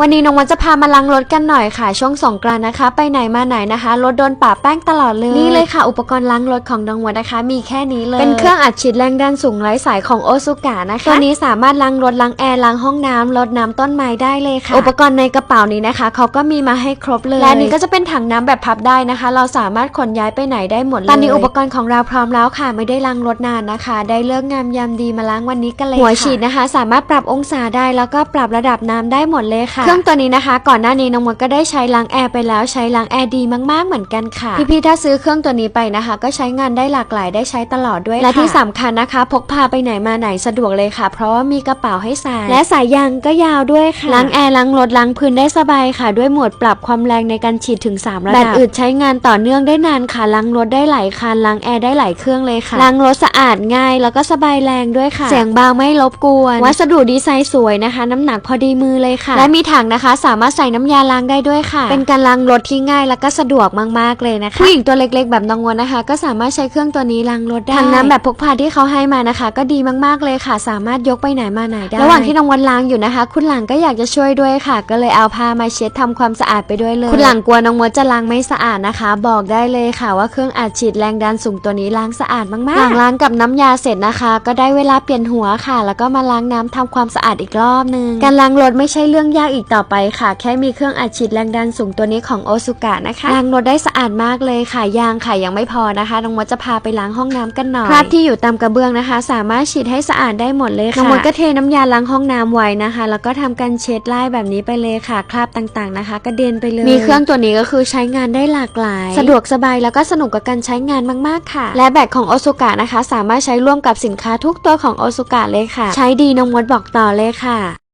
วันนี้น้องวันจะพามาล้างรถกันหน่อยค่ะ ช่วงสงกรานต์นะคะ ไปไหนมาไหนนะคะรถโดนป่าแป้งตลอดเลยนี่เลยค่ะ อุปกรณ์ล้างรถของน้องวันนะคะ มีแค่นี้เลยเป็นเครื่องอัดฉีดแรงดันสูงไร้สายของโอซูกะนะคะตัวนี้สามารถล้างรถล้างแอร์ล้างห้องน้ำลดน้ำต้นไม้ได้เลยค่ะ อุปกรณ์ในกระเป๋านี้นะคะเขาก็มีมาให้ครบเลยและอันนี้ก็จะเป็นถังน้ำแบบพับได้นะคะ เราสามารถขนย้ายไปไหนได้หมดเลยตอนนี้อุปกรณ์ของเราพร้อมแล้วค่ะ ไม่ได้ล้างรถนานนะคะ ได้เลิกงามยามดีมาล้างวันนี้กันเลยหัวฉีดนะคะ สามารถปรับองศาได้แล้วก็ปรับระดับน้ำได้หมดเลยค่ะเครื่องตัวนี้นะคะ ก่อนหน้านี้น้องมดก็ได้ใช้ล้างแอร์ไปแล้วใช้ล้างแอร์ดีมากๆเหมือนกันค่ะ พี่ๆถ้าซื้อเครื่องตัวนี้ไปนะคะ ก็ใช้งานได้หลากหลายได้ใช้ตลอดด้วยและที่สำคัญนะคะ พกพาไปไหนมาไหนสะดวกเลยค่ะ เพราะว่ามีกระเป๋าให้ใส่และสายยางก็ยาวด้วยค่ะล้างแอร์ล้างรถล้างพื้นได้สบายค่ะ ด้วยโหมดปรับความแรงในการฉีดถึง3ระดับแบตอึดใช้งานต่อเนื่องได้นานค่ะล้างรถได้หลายคันล้างแอร์ได้หลายเครื่องเลยค่ะล้างรถสะอาดง่าย แล้วก็สบายแรงด้วยค่ะเสียงเบาไม่รบกวน วัสดุดีไซน์สวยนะคะ น้ำหนักพอดีมือเลยค่ะ และมีถังนะคะ สามารถใส่น้ำยาล้างได้ด้วยค่ะ เป็นการล้างรถที่ง่ายแล้วก็สะดวกมากๆเลยนะคะผู้หญิงตัวเล็กๆ แบบน้องวนนะคะ ก็สามารถใช้เครื่องตัวนี้ล้างรถได้ถังน้ำแบบพกพาที่เขาให้มานะคะ ก็ดีมากๆเลยค่ะ สามารถยกไปไหนมาไหนได้ระหว่างที่น้องวนล้างอยู่นะคะ คุณหลังก็อยากจะช่วยด้วยค่ะ ก็เลยเอาผ้ามาเช็ดทำความสะอาดไปด้วยเลย คุณหลังกลัวน้องมดจะล้างไม่สะอาดนะคะ บอกได้เลยค่ะ ว่าเครื่องอัดฉีดแรงดันสูงตัวนี้ล้างสะอาดมากๆหลังล้างกับน้ำยาเสร็จนะคะ ก็ได้เวลาเปลี่ยนหัวค่ะ แล้วก็มาล้างน้ำทำความสะอาดอีกรอบนึงการล้างรถไม่ใช่เรื่องยากอีกต่อไปค่ะ แค่มีเครื่องอัดฉีดแรงดันสูงตัวนี้ของโอซุกะนะคะล้างรถได้สะอาดมากเลยค่ะยางค่ะยังไม่พอนะคะน้องมดจะพาไปล้างห้องน้ำกันหน่อยคราบที่อยู่ตามกระเบื้องนะคะ สามารถฉีดให้สะอาดได้หมดเลยค่ะน้องมดก็เทน้ำยาล้างห้องน้ำไว้นะคะ แล้วก็ทำการเช็ดไล่แบบนี้ไปเลยค่ะคราบต่างๆนะคะกระเด็นไปเลย มีเครื่องตัวนี้ก็คือใช้งานได้หลากหลาย สะดวกสบายแล้วก็สนุกกับการใช้งานมากๆค่ะ และแบตของโอซุกะนะคะ สามารถใช้ร่วมกับสินค้าทุกตัวของโอซุกะเลยค่ะ ใช้ดีน้องมดบอกต่อเลยค่ะ